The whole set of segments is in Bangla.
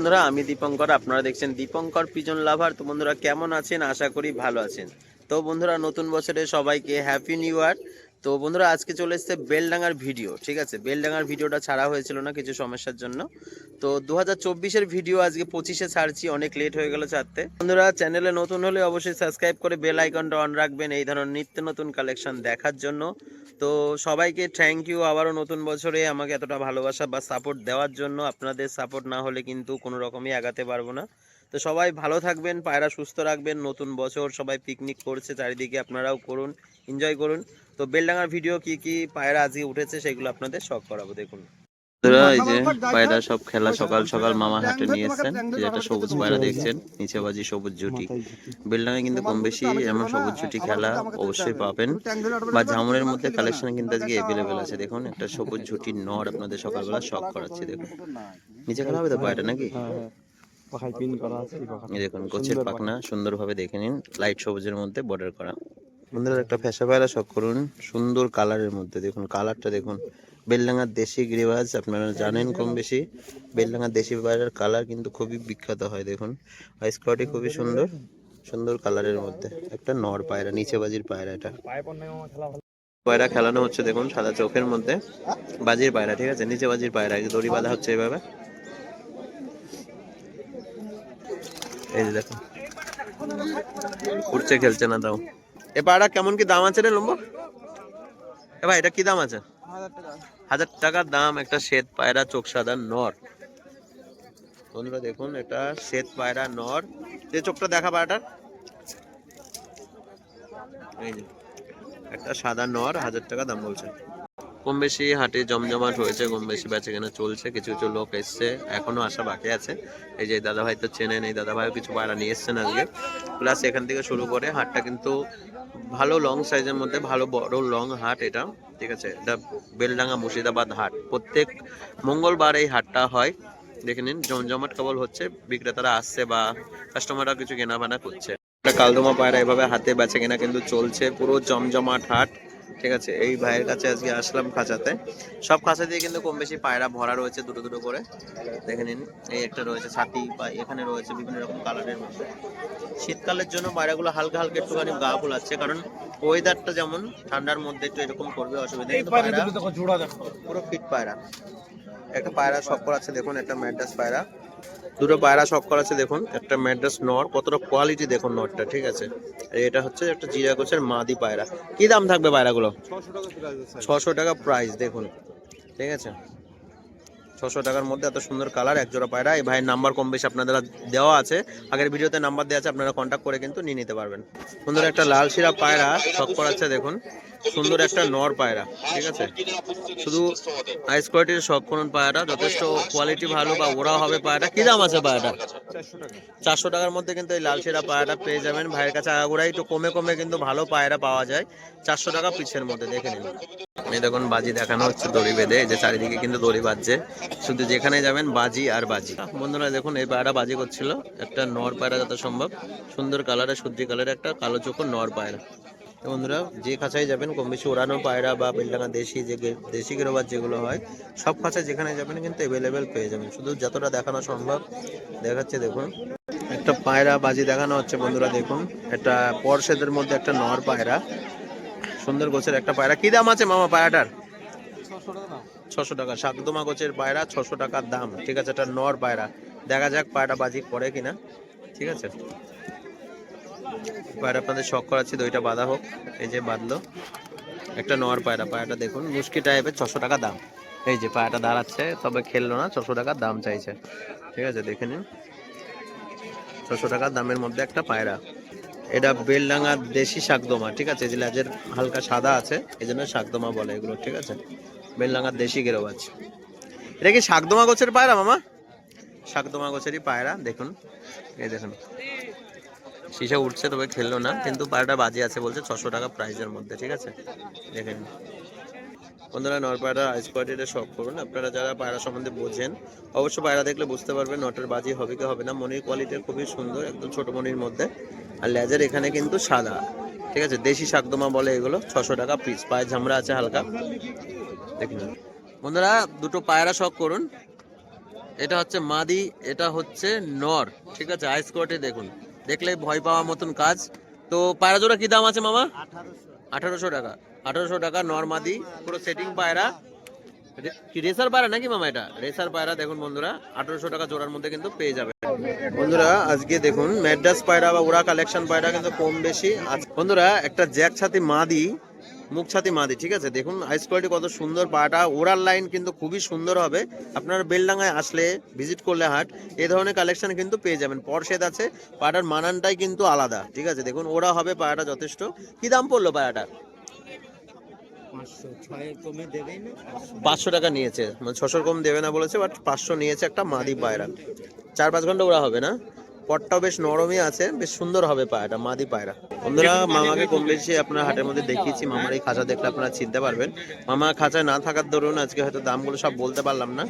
বন্ধুরা, আমি দীপঙ্কর। আপনারা দেখছেন দীপঙ্কর পিজন লাভার তো বন্ধুরা, কেমন আছেন? আশা করি ভালো আছেন। তো বন্ধুরা, নতুন বছরে সবাইকে হ্যাপি নিউ ইয়ার তো বন্ধুরা, আজকে চলে এসেছে বেলডাঙ্গার ভিডিও, ঠিক আছে? বেলডাঙ্গার ভিডিওটা ছাড়া হয়েছিল না, কিছু সমস্যার জন্য। তো দু হাজার ভিডিও আজকে পঁচিশে ছাড়ছি, অনেক লেট হয়ে গেল ছাড়তে। বন্ধুরা, চ্যানেলে নতুন হলে অবশ্যই সাবস্ক্রাইব করে বেল আইকনটা অন রাখবেন, এই ধরনের নিত্য নতুন কালেকশন দেখার জন্য। তো সবাইকে থ্যাংক ইউ আবারও নতুন বছরে আমাকে এতটা ভালোবাসা বা সাপোর্ট দেওয়ার জন্য। আপনাদের সাপোর্ট না হলে কিন্তু কোনো রকমই আগাতে পারব না। তো সবাই ভালো থাকবেন, পায়রা সুস্থ রাখবেন, নতুন বছর সবাই পিকনিক করছে, চারিদিকে আপনারাও করুন। এনজয় করুন। তো বেলডাঙ্গার ভিডিও কি কি পায়রা আজকে উঠেছে সেগুলো আপনাদের শখ করাবো দেখুন। এই যে পায়রা সব খেলা সকাল সকাল মামা হাটে নিয়ে এসেছেন। যে একটা সবুজ পায়রা দেখছেন নিচে বাজি সবুজ জুটি। বেলডাঙ্গায় কিন্তু কম বেশি এমন সবুজ জুটি খেলা অবশ্যই পাবেন। বা ঝামরের মধ্যে কালেকশন কিন্তু আজকে অ্যাভেলেবেল আছে। দেখুন একটা সবুজ ঝুটির নর আপনাদের সকালবেলা শখ করাচ্ছি দেখুন। নিচে খেলা হবে তো পায়রা নাকি? পাখায় পিন করা আছে এই পাখাটা। এই দেখুন গোছের পাখনা সুন্দরভাবে দেখে নিন। লাইট সবুজের মধ্যে বর্ডার করা। বন্ধুরা একটা ফ্যাশা পায়রা শখ করুন, সুন্দর কালারের মধ্যে। দেখুন কালারটা দেখুন। বেলডাঙ্গার দেশি গ্রিবাজ, আপনারা জানেন কম বেশি। বেলডাঙ্গার দেশি পায়রার কালার কিন্তু খুবই বিখ্যাত হয়, দেখুন। আইস কোয়ালিটি খুবই সুন্দর সুন্দর কালারের মধ্যে। একটা নর পায়রা, নিচে বাজির পায়রা এটা। পায়রা খেলানো হচ্ছে, দেখুন, সাদা চোখের মধ্যে। বাজির পায়রা, ঠিক আছে? নিচে বাজির পায়রা দড়ি বাঁধা হচ্ছে এইভাবে এই যে দেখুন। উঠছে খেলছে না তাও। এ পায়রা কেমন কি দাম আছে রে লম্ব? এ ভাই, এটা কি দাম আছে? হাজার টাকার দাম, একটা শ্বেত পায়রা চোখ সাদা নর। বন্ধুরা দেখুন, এটা শ্বেত পায়রা নর। যে চোখটা দেখা পায়রাটার? এই যে, একটা সাদা নর, হাজার টাকা দাম বলছে। কম বেশি হাটে জমজমাট হয়েছে কম বেশি বেচে কেনা চলছে, কিছু কিছু লোক এসছে, এখনও আসা বাকি আছে। এই যে দাদা ভাই তো চেনেন, এই দাদা ভাইও কিছু পায়রা নিয়ে এসছেন আজকে। প্লাস এখান থেকে শুরু করে হাটটা কিন্তু ভালো লং সাইজের মধ্যে, ভালো বড় লং হাট এটা, ঠিক আছে? এটা বেলডাঙ্গা মুর্শিদাবাদ হাট। প্রত্যেক মঙ্গলবার এই হাটটা হয়। দেখে নিন, জমজমাট কেবল হচ্ছে, বিক্রেতারা আসছে বা কাস্টমাররা কিছু কেনাবেনা করছে। কালদমা পায়রা এভাবে হাতে বেচে কেনা কিন্তু চলছে, পুরো জমজমাট হাট। ঠিক আছে এই ভাইয়ের কাছে আজকে আসলাম খাঁচাতে। সব খাঁচা দিয়ে কিন্তু কম বেশি পায়রা ভরা রয়েছে দুটো দুটো করে। দেখে নিন এই একটা রয়েছে ছাতি বা এখানে রয়েছে বিভিন্ন রকম কালারের মধ্যে। শীতকালের জন্য পায়রাগুলো হালকা হালকা একটুখানি গা ফুলাচ্ছে কারণ ওয়েদারটা যেমন ঠান্ডার মধ্যে একটু এরকম করবে অসুবিধা কিন্তু পায়রা পুরো ফিট পায়রা। একটা পায়রা শক্কর আছে দেখুন একটা ম্যাড্রাস পায়রা। দুটো পায়রা শক্কর আছে দেখুন। একটা ম্যাড্রাস নর কতটা কোয়ালিটি দেখুন নরটা ঠিক আছে? এটা হচ্ছে একটা জিরা গোছের মাদি পায়রা। কি দাম থাকবে পায়রাগুলো? ছশো টাকা প্রাইস দেখুন। ঠিক আছে? ছশো টাকার মধ্যে এত সুন্দর কালার, এক জোড়া পায়রা। এই ভাইয়ের নাম্বার কম বেশি আপনাদের দেওয়া আছে। আগের ভিডিওতে নাম্বার দেওয়া আছে, আপনারা কন্ট্যাক্ট করে কিন্তু নিয়ে নিতে পারবেন। সুন্দর একটা লাল শিরা পায়রা শখ করাচ্ছে দেখুন। সুন্দর একটা নর পায়রা, ঠিক আছে? শুধু আইস কোয়ালিটির শখ করুন পায়রা যথেষ্ট কোয়ালিটি ভালো বা ওরা হবে পায়রা কি দাম আছে পায়রা চারশো টাকার মধ্যে কিন্তু এই লাল শিরা পায়রাটা পেয়ে যাবেন। ভাইয়ের কাছে আগাগোড়াই একটু কমে কমে কিন্তু ভালো পায়রা পাওয়া যায়। চারশো টাকা পিছের মধ্যে, দেখে নিন। এই দেখুন, বাজি দেখানো হচ্ছে দড়ি বেঁধে। যে চারিদিকে কিন্তু দড়ি বাজছে শুধু যেখানে যাবেন, বাজি আর বাজি। বন্ধুরা, দেখুন, এই পায়রা বাজি করছিল। একটা নর পায়রা যত সম্ভব। সুন্দর কালারের সবজি কালারের একটা কালো চোখো নর পায়রা। বন্ধুরা, যে খাঁচায় যাবেন, কম বেশি ওড়ানো পায়রা বা বেলডাঙ্গা দেশি যে দেশি গেরোবার যেগুলো হয়, সব খাঁচায় যেখানে যাবেন কিন্তু অ্যাভেলেবেল পেয়ে যাবেন। শুধু যতটা দেখানো সম্ভব, দেখাচ্ছে দেখুন। একটা পায়রা বাজি দেখানো হচ্ছে, বন্ধুরা, দেখুন। একটা পর্ষেদের মধ্যে একটা নর পায়রা। সুন্দর গোছের একটা পায়রা। কি দাম আছে মামা পায়রাটার? ছশো টাকা শাকদমা গোছের পায়রা ছশো টাকার দাম। ঠিক আছে এটা নর পায়রা। দেখা যাক পায়রা বাজি করে কিনা। ঠিক আছে? পায়রা আপনাদের শখ করাচ্ছি দইটা বাঁধা হোক এই যে বাঁধলো। একটা নর পায়রা পায়রাটা দেখুন মুশকি টাইপের ছশো টাকা দাম। এই যে পায়রাটা দাঁড়াচ্ছে তবে খেললো না ছশো টাকার দাম চাইছে। ঠিক আছে দেখে নিন। ছশো টাকার দামের মধ্যে একটা পায়রা। এটা বেলডাঙ্গা দেশি শাকদমা, ঠিক আছে? এই যে লেজের হালকা সাদা আছে এই জন্য শাকদমা বলে এগুলো, ঠিক আছে? বেলডাঙ্গার দেশি গেরোবাজ এটা কি শাকদমা গোছের পায়রা, মামা? শাকদমা গোছেরই পায়রা, দেখুন। এই দেখুন। শিশে উঠছে, তবে খেললো না, কিন্তু পায়রাটা বাজে আছে বলছে, ছশো টাকা প্রাইজের মধ্যে, ঠিক আছে? দেখেন বন্ধুরা নর পায়রা আইস কোয়ালিটিটা শখ করুন। আপনারা যারা পায়রা সম্বন্ধে বোঝেন অবশ্য পায়রা দেখলে বুঝতে পারবেন নটের বাজি হবে কি হবে না। মনির কোয়ালিটি খুবই সুন্দর, একদম ছোট মনির মধ্যে। আর লেজের এখানে কিন্তু সাদা। ঠিক আছে? দেশি শাকদমা বলে এগুলো, ছশো টাকা পিস পায়ে ঝামড়া আছে হালকা। দেখুন। বন্ধুরা, দুটো পায়রা শখ করুন। এটা হচ্ছে মাদি, এটা হচ্ছে নর। ঠিক আছে? আইস কোয়ার্টে দেখুন। দেখলে ভয় পাওয়ার মতন কাজ। তো পায়রা জোড়া কি দাম আছে মামা? আঠারোশো টাকা। আঠারোশো টাকা নর্মাদি পুরো সেটিং পায়রা। রেসার পায়রা নাকি মামা এটা? রেসার পায়রা, দেখুন বন্ধুরা, আঠারোশো টাকা জোড়ার মধ্যে কিন্তু পেয়ে যাবে। বন্ধুরা, আজকে দেখুন, ম্যাড্রাস পায়রা বা ওরা কালেকশন পায়রা কিন্তু কম বেশি। বন্ধুরা, একটা জ্যাক ছাতি মাদি মুখ ছাতি মাদি, ঠিক আছে? দেখুন আইস কোয়ালিটি কত সুন্দর পাটা। ওরার লাইন কিন্তু খুবই সুন্দর হবে। আপনার বেলডাঙ্গায় আসলে ভিজিট করলে হাট এই ধরনের কালেকশন কিন্তু পেয়ে যাবেন। পরশেদ আছে, পাটার মানানটাই কিন্তু আলাদা, ঠিক আছে? দেখুন, ওরা হবে পায়াটা যথেষ্ট। কি দাম পড়ল পায়াটা পাঁচশো টাকা নিয়েছে। মানে ছশোর কম দেবে না বলেছে বাট পাঁচশো নিয়েছে একটা মাদি পায়রা। চার পাঁচ ঘণ্টা ওরা হবে না? পটটাও বেশ নরমই আছে, বেশ সুন্দর হবে পায়রাটা, মাদি পায়রা। বন্ধুরা, মামাকে কম বেশি আপনার হাটের মধ্যে দেখিয়েছি, মামার এই খাঁচা দেখলে আপনারা চিনতে পারবেন। মামা খাঁচায় না থাকার দরুন আজকে হয়তো দামগুলো সব বলতে পারলাম না।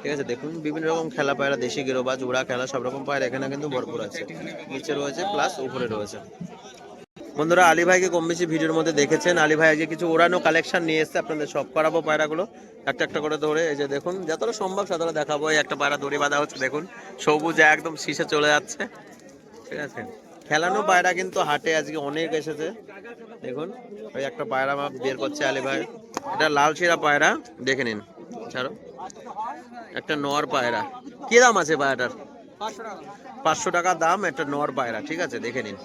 ঠিক আছে, দেখুন, বিভিন্ন রকম খেলা পায়রা, দেশি গেরোবাজ উড়া খেলা, সব রকম পায়রা এখানে কিন্তু ভরপুর আছে। নিচে রয়েছে প্লাস উপরে রয়েছে। বন্ধুরা আলী ভাইকে কম বেশি ভিডিওর মধ্যে দেখেছেন। আলী ভাই আজকে কিছু ওড়ানো কালেকশন নিয়ে এসেছে, আপনাদের সব করাবো পায়রাগুলো। একটা একটা করে ধরে, এই যে দেখুন, যতটা সম্ভব ততটা দেখাবো। এই একটা পায়রা দড়ি বাঁধা হচ্ছে, দেখুন, সবুজ একদম শীষে চলে যাচ্ছে। ঠিক আছে? খেলানো পায়রা কিন্তু হাটে আজকে অনেক এসেছে। দেখুন, ওই একটা পায়রা মাপ বের করছে আলী ভাই। এটা লাল শিরা পায়রা, দেখে নিন, ছাড়ো। একটা নর পায়রা। কি দাম আছে পায়রাটার? পাঁচশো টাকা দাম, একটা নর পায়রা, ঠিক আছে, দেখে নিন।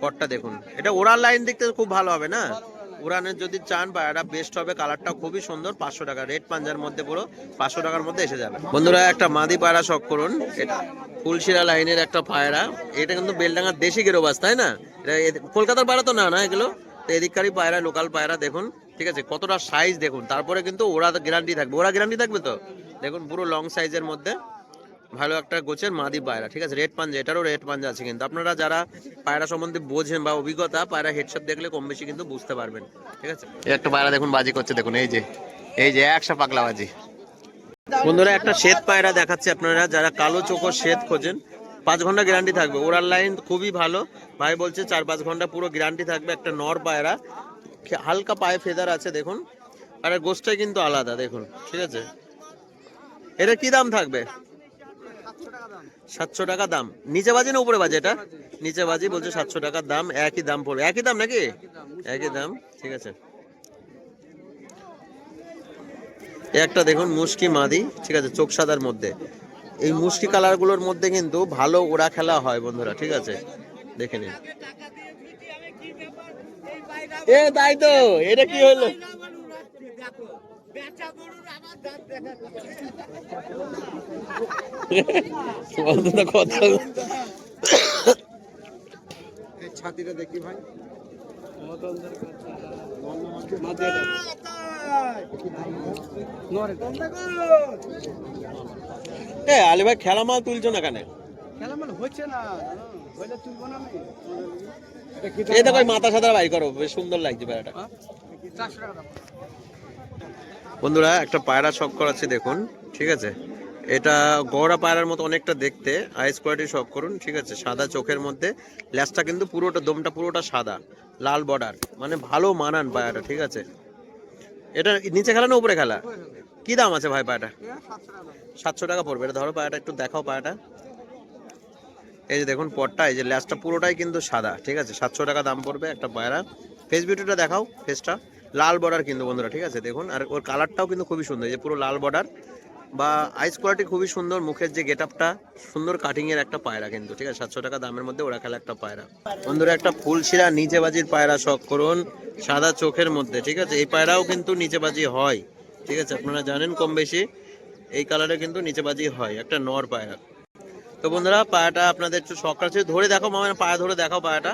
পটটা দেখুন। এটা ওড়ার লাইন দেখতে খুব ভালো হবে না? উড়ানের যদি চান, পায়রাটা বেস্ট হবে। কালারটা খুবই সুন্দর, পাঁচশো টাকা। রেড পাঞ্জার মধ্যে পুরো পাঁচশো টাকার মধ্যে এসে যাবে। বন্ধুরা, একটা মাদি পায়রা শখ করুন। এটা ফুলশিরা লাইনের একটা পায়রা। এটা কিন্তু বেলডাঙ্গার দেশি গেরোবাস তাই না? এটা কলকাতার পায়রা তো না না এগুলো? তো এদিককারই পায়রা লোকাল পায়রা, দেখুন। ঠিক আছে, কতটা সাইজ দেখুন। তারপরে কিন্তু ওরা গ্যারান্টি থাকবে। ওরা গ্যারান্টি থাকবে তো? দেখুন, পুরো লং সাইজের মধ্যে। ভালো একটা গোছের মাদি পায়রা, ঠিক আছে? রেড পাঞ্জা এটারও রেড পাঞ্জা আছে কিন্তু। আপনারা যারা পায়রা সম্বন্ধে বোঝেন বা অভিজ্ঞতা, পায়রা হেডশট দেখলে কম বেশি কিন্তু বুঝতে পারবেন, ঠিক আছে? একটা পায়রা দেখুন, বাজি করছে, দেখুন, এই যে এই যে, একশো পাগলা বাজি। বন্ধুরা, একটা শ্বেত পায়রা দেখাচ্ছে আপনারা, যারা কালো চোখো শ্বেত খোঁজেন, পাঁচ ঘণ্টা গ্যারান্টি থাকবে। ওরার লাইন খুবই ভালো। ভাই বলছে চার পাঁচ ঘণ্টা পুরো গ্যারান্টি থাকবে একটা নর পায়রা। হালকা পায়ে ফেদার আছে, দেখুন। আর গোষ্ঠটাই কিন্তু আলাদা, দেখুন, ঠিক আছে? এটা কি দাম থাকবে? সাতশো টাকা দাম। নিচে বাজি না উপরে বাজে এটা? নিচে বাজি বলছে সাতশো টাকার দাম একই দাম পড়বে। একই দাম নাকি? একই দাম ঠিক আছে। একটা দেখুন মুশকি মাদি ঠিক আছে চোখ সাদার মধ্যে। এই মুশকি কালারগুলোর মধ্যে কিন্তু ভালো ওড়া খেলা হয় বন্ধুরা ঠিক আছে। দেখে নিন। এ তাই তো এটা কি হলো? কথা ছাতিটা দেখি ভাই। এ আলী ভাই খেলা মাল তুলছো না কেন? খেলা মানে হচ্ছে না। হইলে তুলবো না আমি। এই দেখো মাথা সাদা বাই করো বেশ সুন্দর লাগছে পায়রাটা চারশো টাকা দাম। বন্ধুরা, একটা পায়রা শখ করাচ্ছে, দেখুন, ঠিক আছে? এটা গড়া পায়রার মতো অনেকটা দেখতে আইস কোয়ালিটি শখ করুন, ঠিক আছে? সাদা চোখের মধ্যে, ল্যাসটা কিন্তু পুরোটা, দমটা পুরোটা সাদা, লাল বর্ডার মানে ভালো মানান পায়রাটা, ঠিক আছে? এটা নিচে খেলা না উপরে খেলা? কি দাম আছে ভাই পায়রাটা? সাতশো টাকা পড়বে, এটা ধরো পায়রাটা, একটু দেখাও পায়রাটা। এই যে দেখুন পটটা, এই যে ল্যাসটা পুরোটাই কিন্তু সাদা, ঠিক আছে? সাতশো টাকা দাম পড়বে একটা পায়রা। ফেস বিউটিটা দেখাও ফেসটা লাল বর্ডার কিন্তু বন্ধুরা, ঠিক আছে? দেখুন, আর ওর কালারটাও কিন্তু খুবই সুন্দর যে পুরো লাল বর্ডার বা আইস কোয়ালিটি খুবই সুন্দর, মুখের যে গেট আপটা সুন্দর কাটিং এর একটা পায়রা কিন্তু, ঠিক আছে? সাতশো টাকা দামের মধ্যে ওরা খেলা একটা পায়রা। বন্ধুরা, একটা ফুলশিরা নিচে বাজির পায়রা শখ করুন, সাদা চোখের মধ্যে, ঠিক আছে? এই পায়রাও কিন্তু নিচে বাজি হয়, ঠিক আছে? আপনারা জানেন কম বেশি, এই কালারে কিন্তু নিচে বাজি হয়, একটা নর পায়রা। তো বন্ধুরা, পায়াটা আপনাদের একটু শখ আছে, ধরে দেখো মামা, পায়া ধরে দেখাও পায়াটা।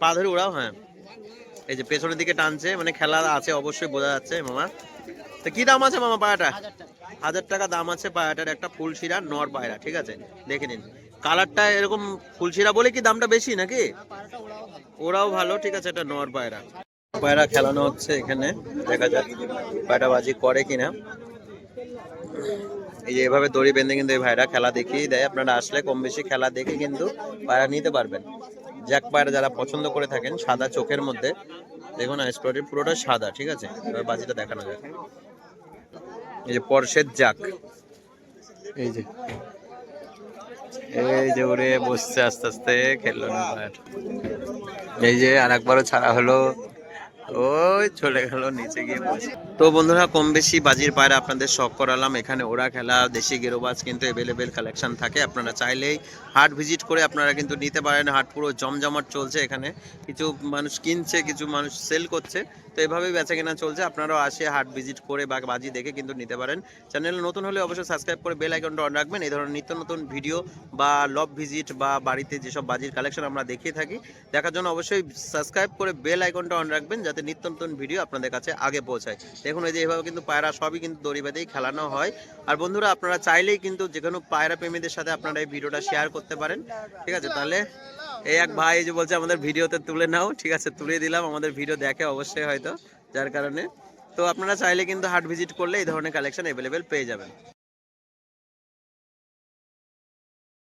পা ধরে ওড়াও হ্যাঁ। এই যে পেছনের দিকে টানছে মানে খেলা আছে অবশ্যই বোঝা যাচ্ছে মামা। তো কি দাম আছে মামা পায়াটা হাজার টাকা। দাম আছে পায়াটার একটা ফুলশিরা নর পায়রা ঠিক আছে? দেখে নিন। কালারটা এরকম ফুলশিরা বলে কি দামটা বেশি নাকি? ওরাও ভালো। ঠিক আছে এটা নর পায়রা। পায়রা খেলানো হচ্ছে এখানে দেখা যাক পায়রা বাজি করে কিনা। এই যে এভাবে দড়ি বেঁধে কিন্তু এই ভাইরা খেলা দেখিয়ে দেয় আপনারা আসলে কম বেশি খেলা দেখে কিন্তু পায়রা নিতে পারবেন। জ্যাক পায়রা যারা পছন্দ করে থাকেন সাদা চোখের মধ্যে দেখুন আইসপ্লটি পুরোটা সাদা ঠিক আছে? এবার বাজিটা দেখানো যাক। এই যে পরশের জ্যাক। এই যে। এই যে ওরে বসছে আস্তে আস্তে খেললো না এই যে আর একবারও ছাড়া হলো। ওই চলে গেল নিচে গিয়ে বসে। তো বন্ধুরা, কম বেশি বাজির পায়রা আপনাদের শখ করালাম। এখানে ওরা খেলা, দেশি গেরোবাজ কিন্তু অ্যাভেলেবেল কালেকশন থাকে। আপনারা চাইলেই হাট ভিজিট করে আপনারা কিন্তু নিতে পারেন। হাট পুরো জমজমাট চলছে এখানে। কিছু মানুষ কিনছে, কিছু মানুষ সেল করছে। তো এভাবেই বেচা কেনা চলছে। আপনারাও আসে হাট ভিজিট করে বা বাজি দেখে কিন্তু নিতে পারেন। চ্যানেল নতুন হলে অবশ্যই সাবস্ক্রাইব করে বেল আইকনটা অন রাখবেন। এই ধরনের নিত্য নতুন ভিডিও বা লব ভিজিট বা বাড়িতে যেসব বাজির কালেকশন আমরা দেখিয়ে থাকি, দেখার জন্য অবশ্যই সাবস্ক্রাইব করে বেল আইকনটা অন রাখবেন যাতে নিত্য নতুন ভিডিও আপনাদের কাছে আগে পৌঁছায়। দেখুন, এই যে এভাবে কিন্তু পায়রা সবই কিন্তু দড়ি বেঁধেই খেলানো হয়। আর বন্ধুরা, আপনারা চাইলেই কিন্তু যে কোনো পায়রা প্রেমীদের সাথে আপনারা এই ভিডিওটা শেয়ার করতে পারেন। ঠিক আছে, তাহলে এই এক ভাই যে বলছে আমাদের ভিডিওতে তুলে নাও। ঠিক আছে, তুলে দিলাম, আমাদের ভিডিও দেখে অবশ্যই হয়তো, যার কারণে। তো আপনারা চাইলে কিন্তু হাট ভিজিট করলে এই ধরনের কালেকশন অ্যাভেলেবেল পেয়ে যাবেন।